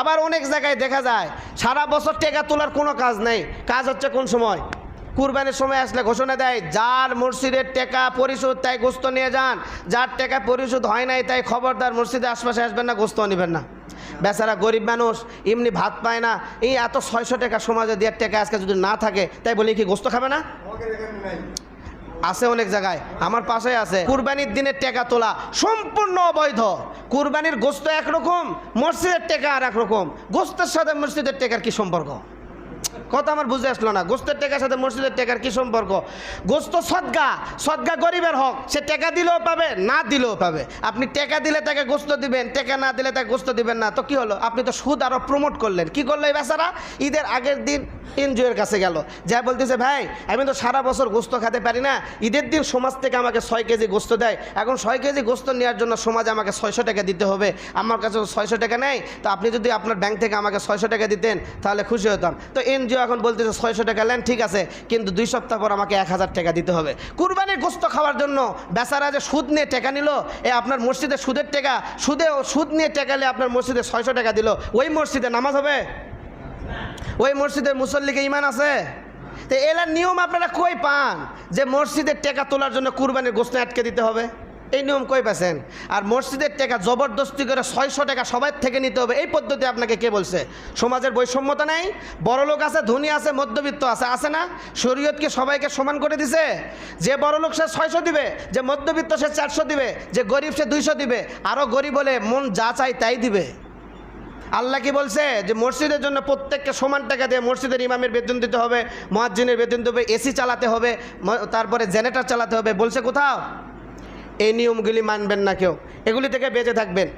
আবার অনেক জায়গায় দেখা যায়, সারা বছর টেকা তোলার কোনো কাজ নেই। কাজ হচ্ছে কোন সময়? কুরবানির সময় আসলে ঘোষণা দেয়, যার মসজিদের টাকা পরিশোধ তাই গোস্ত নিয়ে যান, যার টাকা পরিশোধ হয় নাই তাই খবরদার মসজিদের আশপাশে আসবেন না, গোস্ত নেবেন না। বেচারা গরিব মানুষ, এমনি ভাত পায় না, এই এত ছয়শো টাকা সমাজে দেওয়ার টাকা আজকে যদি না থাকে, তাই বলি কি গোস্ত খাবে না? আছে অনেক জায়গায়। আমার পাশে আছে। কুরবানির দিনে টেকা তোলা সম্পূর্ণ অবৈধ। কুরবানির গোস্ত একরকম, মসজিদের টেকা আর একরকম গোস্তের সাথে মসজিদের টেকার কি সম্পর্ক? কথা আমার বুঝে আসলো না। গোস্তের টাকার সাথে মসজিদের টাকার কি সম্পর্ক? গোস্ত সদগা সদগা গরিবের হক। সে টাকা দিলেও পাবে, না দিলেও পাবে। আপনি টাকা দিলে তাকে গোস্ত দিবেন, টাকা না দিলে তাকে গোস্ত দিবেন না। তো কি হলো? আপনি তো সুদ আরও প্রমোট করলেন। কি করল এই বেচারা? ঈদের আগের দিন এনজিওর কাছে গেল। যা বলতেছে, ভাই, আমি তো সারা বছর গোস্ত খেতে পারি না। ঈদের দিন সমাজ থেকে আমাকে ছয় কেজি গোস্ত দেয়। এখন ছয় কেজি গোস্ত নেওয়ার জন্য সমাজে আমাকে ছয়শো টাকা দিতে হবে। আমার কাছে ছয়শো টাকা নেই। তো আপনি যদি আপনার ব্যাংক থেকে আমাকে ছয়শো টাকা দিতেন, তাহলে খুশি হতাম। তো এনজিও এখন বলতেছে ছয়শো টাকা নেন ঠিক আছে, কিন্তু দুই সপ্তাহ পর আমাকে এক হাজার টাকা দিতে হবে। কুরবানির গোস্ত খাওয়ার জন্য বেচারা যে সুদ নিয়ে টাকা নিল, এ আপনার মসজিদে সুদের টাকা, সুদে সুদ নিয়ে টাকা নিয়ে আপনার মসজিদে ছয়শো টাকা দিল। ওই মসজিদে নামাজ হবে? ওই মসজিদের মুসল্লিকে ইমান আছে? তো এলার নিয়ম আপনারা কই পান যে মসজিদের টাকা তোলার জন্য কুরবানির গোস্ত আটকে দিতে হবে? এই নিয়ম কই পাচ্ছেন? আর মসজিদের টাকা জবরদস্তি করে ছয়শো টাকা সবাই থেকে নিতে হবে। এই পদ্ধতি আপনাকে কে বলছে? সমাজের বৈষম্যতা নেই? বড় লোক আছে, ধনী আছে, মধ্যবিত্ত আছে আছে না? শরীয়ত কি সবাইকে সমান করে দিছে? যে বড় লোক সে ছয়শো দিবে, যে মধ্যবিত্ত সে চারশো দিবে, যে গরিব সে দুইশো দিবে আরও গরিব হলে মন যা চাই তাই দিবে। আল্লাহ কি বলছে? যে মসজিদের জন্য প্রত্যেককে সমান টাকা দিয়ে মসজিদের ইমামের বেতন দিতে হবে মহাজ্জিনের বেতন দিতে হবে, এসি চালাতে হবে তারপরে জেনারেটর চালাতে হবে, বলছে কোথাও? এই নিয়মগুলি মানবেন না কেউ। এগুলি থেকে বেঁচে থাকবেন।